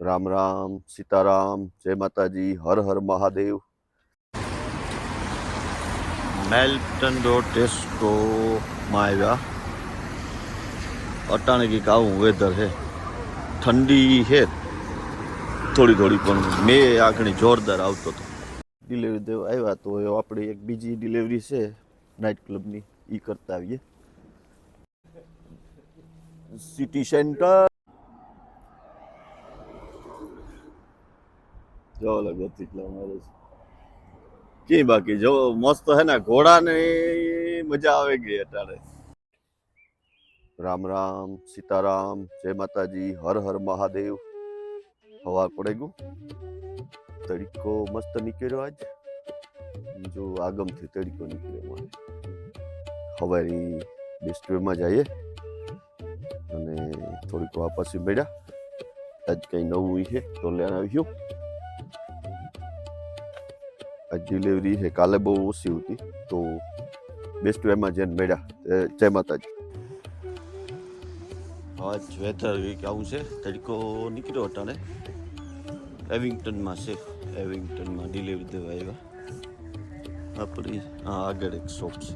રામ રામ, સીતારામ, જય માતાજી, હર હર મહાદેવ. મેલ્ટન રોડ ટેસ્કોમાં આવ્યા. અટાણે કંઈક આવું વેધર છે. ઠંડી છે. થોડી થોડી, પણ મેં આગળ જોરદાર આવતો હતો. ડિલિવરી દેવા આવ્યા તો આપણી એક બીજી ડિલિવરી છે નાઇટ ક્લબની એ કરતા આવીએ. સિટી સેન્ટર જો કેટલા મારે. છે કે બાકી? જો મસ્ત હે ને, ઘોડાને મજા આવે ગઈ અત્યારે રામ રામ, સીતારામ, જય માતાજી, હર હર મહાદેવ. હવા પડે ગયું તડકો મસ્ત નીકળ્યો આજ. જો આગમથી તડકો નીકળ્યો મારે. હવારી બેસ્ટવેમાં જઈએ. અને થોડીક વાપસી મળ્યા. આજ કંઈ નવું છે તો લેવા આવ્યું. ડિલિવરી છે કાલે બહુ ઓછી હતી, તો બેસ્ટ વેમાં જઈને મળ્યા, એ જય માતાજી. આજ વેધર કંઈક આવું છે, તડકો નીકળ્યો અટાણે એવિંગ્ટનમાં છે એવિંગ્ટનમાં ડિલિવરી દેવા આવ્યા. આપણી, હા, આગળ એક શોપ છે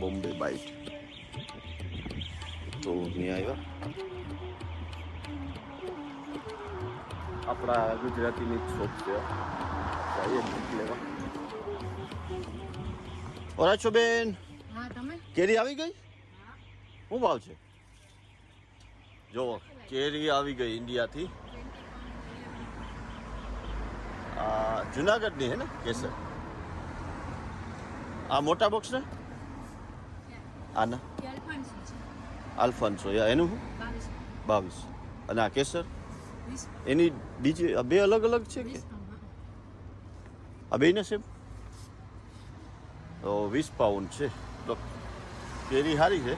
બોમ્બે બાઇટ તો અહીંયા આવ્યા. આપણા ગુજરાતીની જ શોપ છે. જઈએ બુક લેવા ઓરા છો બેન કેરી આવી ગઈ? શું ભાવ છે? જો કેરી આવી ગઈ ઇન્ડિયાથી. જુનાગઢની હે ને કેસર? આ મોટા બોક્સ ને? આના? આલ્ફાન્સો એનું શું? બાવીસ. અને આ કેસર? એની બીજી બે અલગ અલગ છે કે. આ બેને સેમ તો વીસ પાઉન્ડ છે. તો કેરી સારી છે.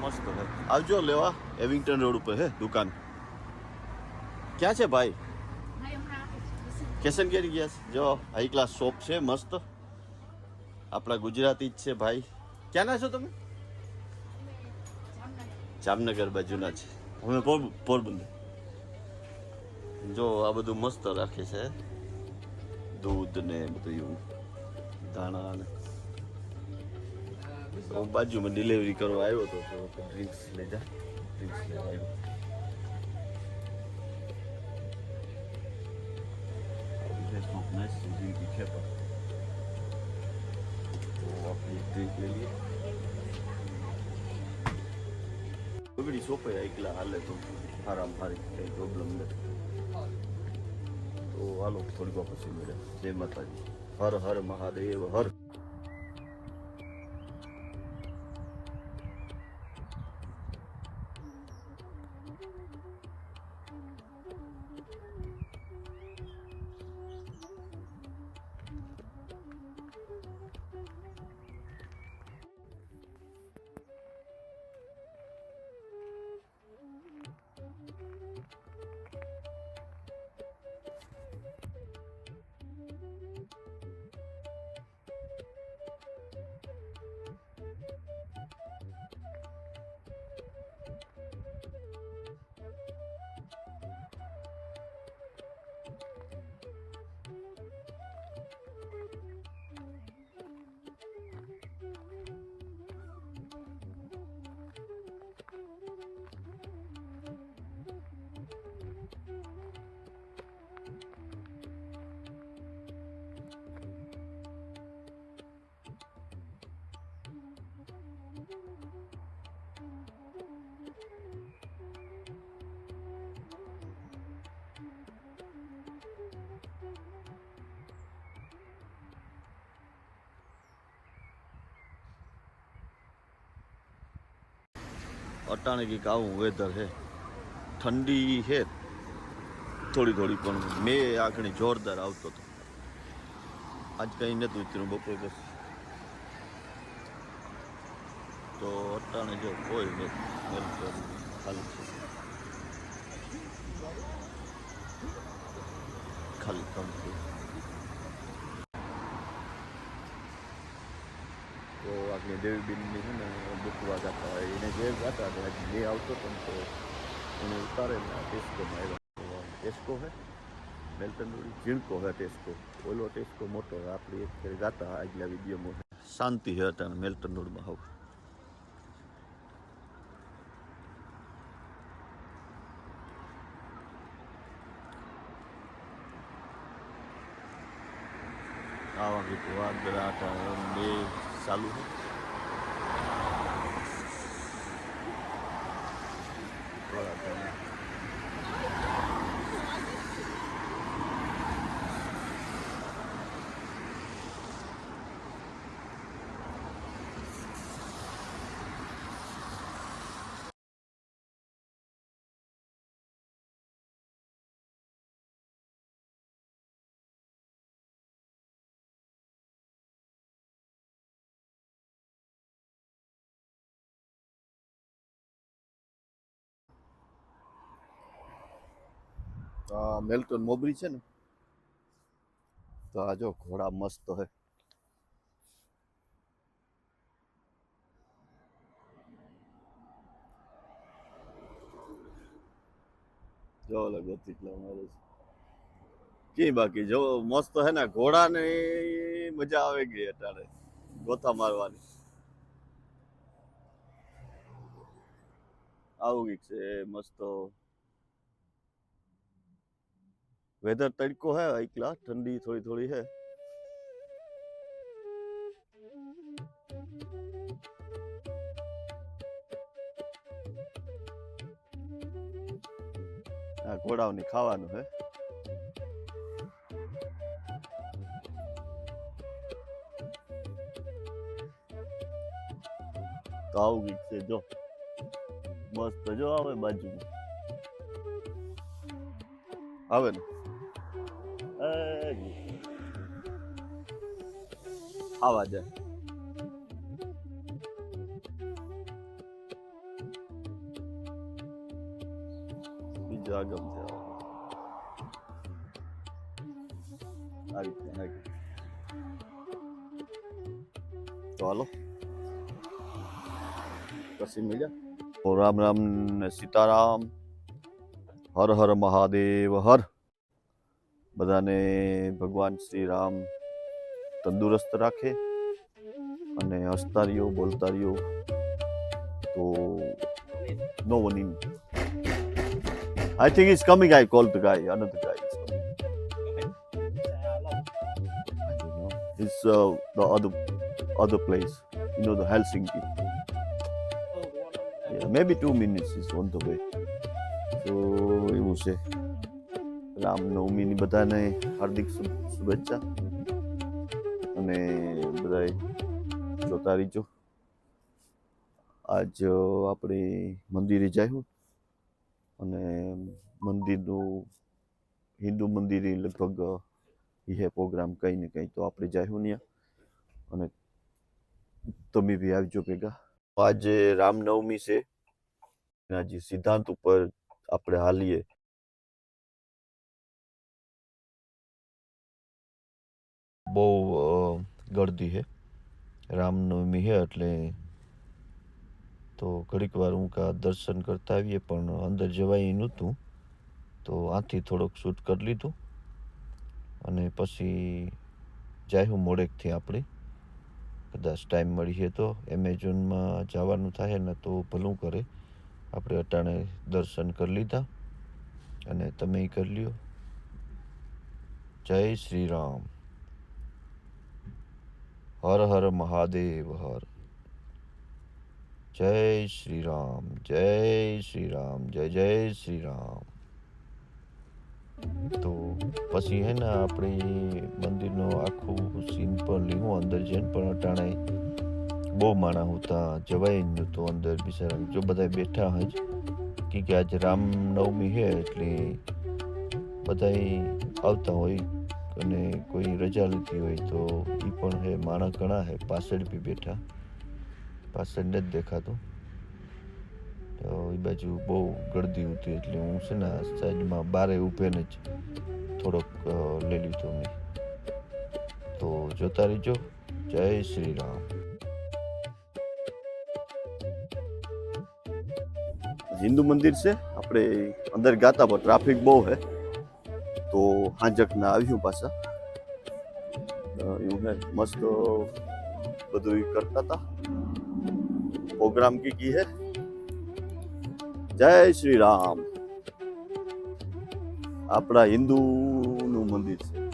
મસ્ત છે. આવજો લેવા એવિંગ્ટન રોડ ઉપર, હે, દુકાન. ક્યાં છે ભાઈ? ભાઈ. કેસન કેરી ગયા છે? જો હાઈ ક્લાસ શોપ છે, મસ્ત. આપણા ગુજરાતી જ છે ભાઈ. ક્યાંના છો તમે? જામનગર બાજુના છે. અમે પોર- પોરબંદર. જો, આ બધું મસ્ત રાખે છે. દૂધ ને બધું. એવું દાણા ને તો બાજુમાં ડિલિવરી કરવા આવ્યો હતો તો ડ્રિંક્સ લઈ જા. ડ્રિંક્સ લેવા આવ્યો. There's not nice to drink the kipper. તો આપણે એક ડ્રિંક લઈ લઈએ. બગડી સોપે એકલા હાલે તો આરામ હારી કંઈ પ્રોબ્લેમ નથી. તો હાલો થોડીક વાર પછી મળે જય માતાજી. હર હર મહાદેવ હર અટાણે કંઈક આવું વેધર છે. ઠંડી છે. થોડી થોડી પણ મેં આખણી જોરદાર આવતો હતો. આજ કંઈ નહોતું ઉતર્યું બપોર પછી તો અટાણે જો કોઈ નથી ખાલી છે. ખાલી કંપની તો આપણે દેવીબેનની છે ને બુકવા જતા હોય એને જે ગાતા હતા હજી બે આવતો હતો ને તો એને ઉતારે ને આ ટેસ્કોમાં આવ્યા ટેસ્કો હે મેલ્ટન રોડ ઝીણકો હે ટેસ્કો ઓલો ટેસ્કો મોટો હે આપણી એક ફેર ગાતા આગલા વિડીયોમાં શાંતિ હે અટાણે મેલ્ટન રોડમાં હવે આવા ગીત વાદળા અટાણે બે ચાલુ છે થોડા ટાણે આ મેલ્ટન મોબરી છે ને, તો આ જો ઘોડા મસ્ત હે. જો કેટલા મારે કી બાકી? જો મસ્ત હે ને ઘોડા ને મજા આવે ગઈ અત્યારે ગોથા મારવાની. આવું કંઈક છે, મસ્ત. વેધર તડકો હે, એકલા, ઠંડી થોડી થોડી હે. આ ઘોડાઓની ખાવાનું હે. તો આવું કંઈક છે, જો. મસ્ત, જો, આવે બાજુમાં. આવે ને? એ જ. આવા જાય બીજો આગમ છે આ રીતે આગળ. તો હાલો પછી મળ્યા ઓ રામ રામ ને સીતારામ હર હર મહાદેવ હર બધાને ભગવાન શ્રી રામ તંદુરસ્ત રાખે અને હસતા રહ્યો બોલતા રહ્યો તો no one I think is coming I call the guy another guy is it's the other other place you know the helsinki. Yeah, maybe two minutes is on the way. તો એવું છે રામનવમીની બધાને હાર્દિક શુભેચ્છા. અને બધાએ જોતા રહીજો. આજ આપણે મંદિરે જાયું અને મંદિરનું હિન્દુ મંદિરે લગભગ એ પ્રોગ્રામ કંઈ ને કંઈ તો આપણે જાયું ત્યાં અને તમે બી આવજો ભેગા. આજે રામનવમી છે. એના જે સિદ્ધાંત ઉપર આપણે હાલીએ. બહુ ગળદી છે રામનવમી છે એટલે તો ઘડીક વાર હું કા દર્શન કરતા આવીએ, પણ અંદર જવાય નહોતું. તો આથી થોડોક શૂટ કરી લીધું. અને પછી જાયું મોડેકથી આપણે. કદાચ ટાઈમ મળીએ તો એમેઝોનમાં જવાનું થાય ને તો ભલું કરે. આપણે અટાણે દર્શન કરી લીધા. અને તમે કરી લ્યો. જય શ્રી રામ. હર હર મહાદેવ હર. જય શ્રી રામ જય શ્રી રામ જય જય શ્રી રામ તો પછી હે ને આપણે મંદિરનો આખું સીન પણ લીધું, અંદર જઈને પણ અટાણે બહુ માણા હતા, જવાય નહોતું અંદર બિચારા. જો બધા બેઠા હજ કે આજે રામનવમી છે એટલે બધા આવતા હોય અને કોઈ રજા લીધી હોય તો એ પણ હે, માણા ઘણા હે, પાછળ બી બેઠા. પાછળ નથી દેખાતું. તો એ બાજુ બહુ ગળદી હતી એટલે હું છે ને સાઈડમાં બારે ઊભેને જ થોડોક લઈ લીધો મેં. તો જોતા રહીજો. જય શ્રી રામ. હિન્દુ મંદિર છે. આપણે અંદર ગાતા પણ ટ્રાફિક બહુ હે. તો હાંજકના આવ્યું પાછા. અ, એવું હે. મસ્ત બધું ઈ કરતા હતા પ્રોગ્રામ કી કી હે? જય શ્રી રામ. આપણા હિન્દુનું મંદિર છે.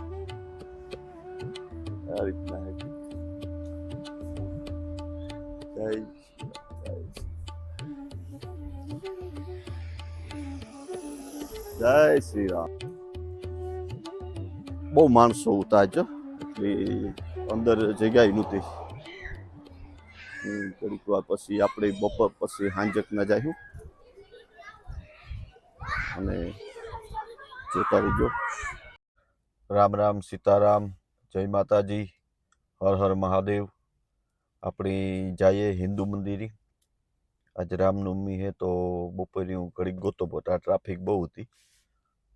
આ રીતના હે. જય શ્રી રામ, જય શ્રી રામ. બહુ માણસો ઉતા છો એટલે અંદર જગ્યાએ નહોતી. થોડીક વાર પછી આપણે બપોર પછી હાંજક ના જાયું અને જોતા રહીજો રામ રામ સીતારામ, જય માતાજી, હર હર મહાદેવ. આપણે જઈએ હિન્દુ મંદિરે. આજે રામનવમી હે તો બપોરે હું ઘડીક ગોતો પોતા ટ્રાફિક બહુ હતી.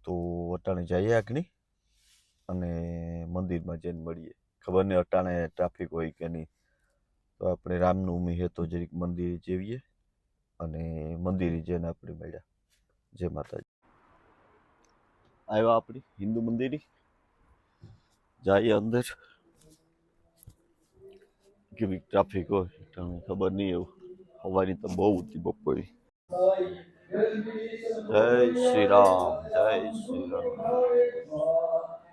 તો અટાણે જઈએ આગની. અને મંદિરમાં જઈને મળીએ. ખબર નહીં અટાણે ટ્રાફિક હોય કે નહીં. તો આપણે રામનવમી હે તો જરીક મંદિરે જેવીએ અને મંદિરે જઈને આપણે મળ્યા. જય માતાજી. આવ્યા આપણી હિન્દુ મંદિરે. જઈએ અંદર. કેવી ટ્રાફિક હોય ખબર નહીં એવું. સવારી તો બહુ હતી બપોરે. જય શ્રી રામ, જય શ્રી રામ.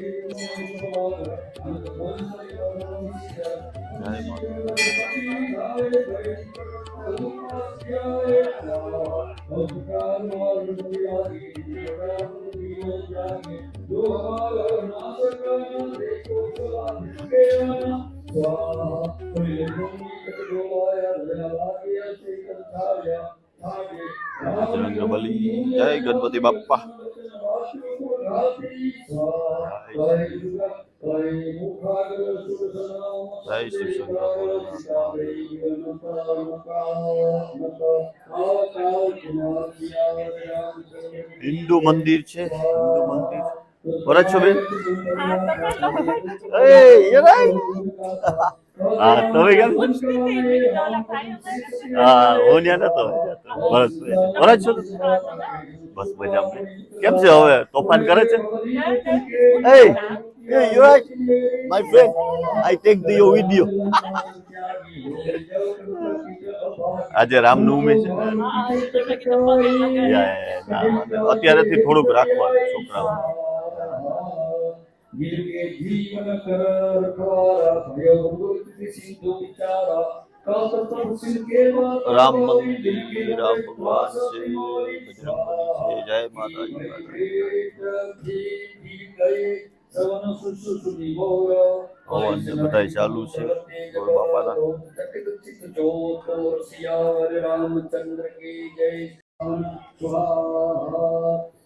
જય માતા બજરંગ બલી જય હિન્દુ મંદિર છે હિન્દુ મંદિર હા તમે કેમ હા હું ત્યાં નતો બસ બરાબર છો બસ મજા કેમ છે હવે તોફાન કરે છે એ hey, you right? My friend, I take the your video. આજે રામનવમી છે અત્યારેથી થોડુંક રાખવાનું યા, યા, યા, ના, અત્યારેથી થોડુંક રાખવાનું છોકરાઓ રામ મંદિર રામ ભગવાન છે બજરંગબલી છે જય માતાજી હવન ને બધાય ચાલુ છે ગોળ બાપાના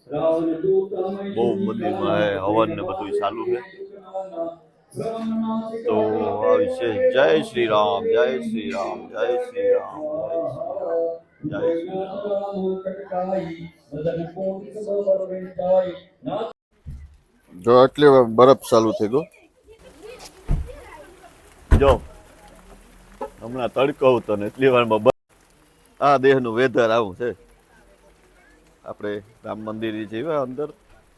બહુ મંદિરમાં હવન ને બધું ચાલુ છે. તો છે. જય શ્રી રામ, જય શ્રી રામ, જય શ્રી રામ, જય શ્રી જો એટલે બરફ ચાલુ થઈ ગયો. જો, હમણાં તડકો હતો ને એટલી વારમાં આ દેહનું વેધર આવું છે. આપણે રામ મંદિર જેવા અંદર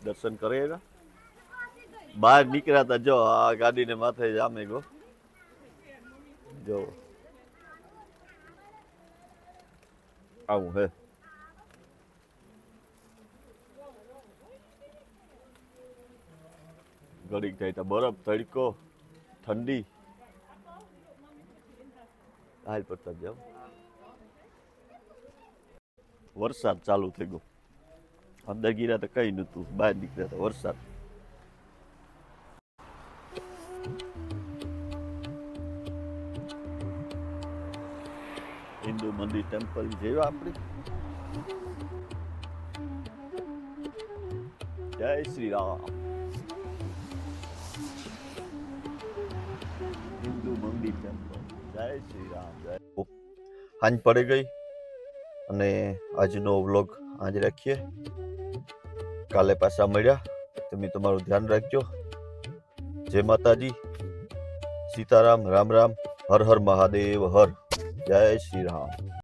દર્શન કરેલા બહાર નીકળ્યા હતા, જો, આ ગાડીને માથે જામે ગયો જો. આવું હે. ઘડીક જાય તો બરફ, તડકો, ઠંડી. હાલ પડતા જાઓ વરસાદ ચાલુ થઈ ગયો. અંદર ગીરા તો કઈ નતું બહાર નીકળ્યા તો વરસાદ. હિન્દુ મંદિર ટેમ્પલ જેવા આપણે. જય શ્રી રામ. હિન્દુ મંદિર ટેમ્પલ. જય શ્રી રામ, જય સાંજ પડી ગઈ અને આજનો વ્લોગ આજ રાખીએ. કાલે પાછા મળ્યા. તમે તમારું ધ્યાન રાખજો. જય માતાજી. સીતારામ, રામ રામ. હર હર મહાદેવ, હર. જય શ્રી રામ.